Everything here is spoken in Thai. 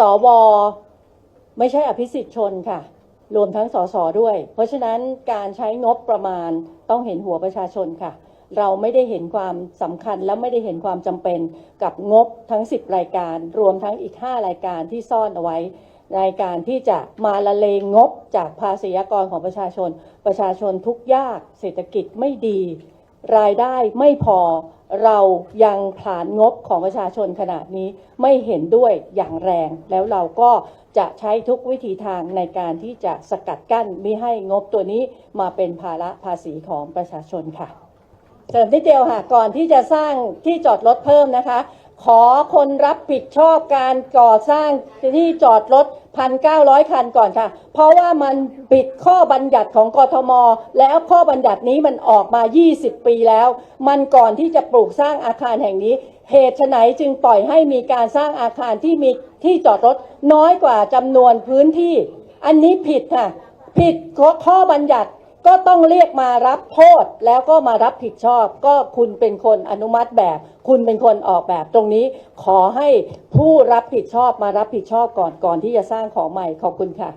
สวไม่ใช่อภิสิทธิ์ชนค่ะ รวมทั้งสสด้วย เพราะฉะนั้นการใช้งบประมาณต้องเห็นหัวประชาชนค่ะ เราไม่ได้เห็นความสำคัญและไม่ได้เห็นความจำเป็นกับงบทั้ง 10 รายการ รวมทั้งอีก 5 รายการที่ซ่อนเอาไว้ รายการที่จะมาละเลงงบจากภาษีอากรของประชาชน ประชาชนทุกยากเศรษฐกิจไม่ดี รายได้ไม่พอเรายังผลานงบของประชาชนขนาดนี้ไม่เห็นด้วยอย่างแรง แล้วเราก็จะใช้ทุกวิธีทางในการที่จะสกัดกั้นไม่ให้งบตัวนี้มาเป็นภาระภาษีของประชาชนค่ะเสริมนิดเดียวค่ะก่อนที่จะสร้างที่จอดรถเพิ่มนะคะ ขอคนรับผิดชอบการก่อสร้างที่จอดรถ 1,900 คันก่อนค่ะ เพราะว่ามันปิดข้อบัญญัติของกทม แล้วข้อบัญญัตินี้มันออกมา 20 ปีแล้ว มันก่อนที่จะปลูกสร้างอาคารแห่งนี้ เหตุไฉนจึงปล่อยให้มีการสร้างอาคารที่มีที่จอดรถน้อยกว่าจำนวนพื้นที่ อันนี้ผิดค่ะ ผิดข้อบัญญัติ ก็ต้องเรียกมารับโทษแล้วก็มารับผิดชอบ ก็คุณเป็นคนอนุมัติแบบ คุณเป็นคนออกแบบตรงนี้ ขอให้ผู้รับผิดชอบมารับผิดชอบก่อนก่อนที่จะสร้างของใหม่ขอบคุณค่ะ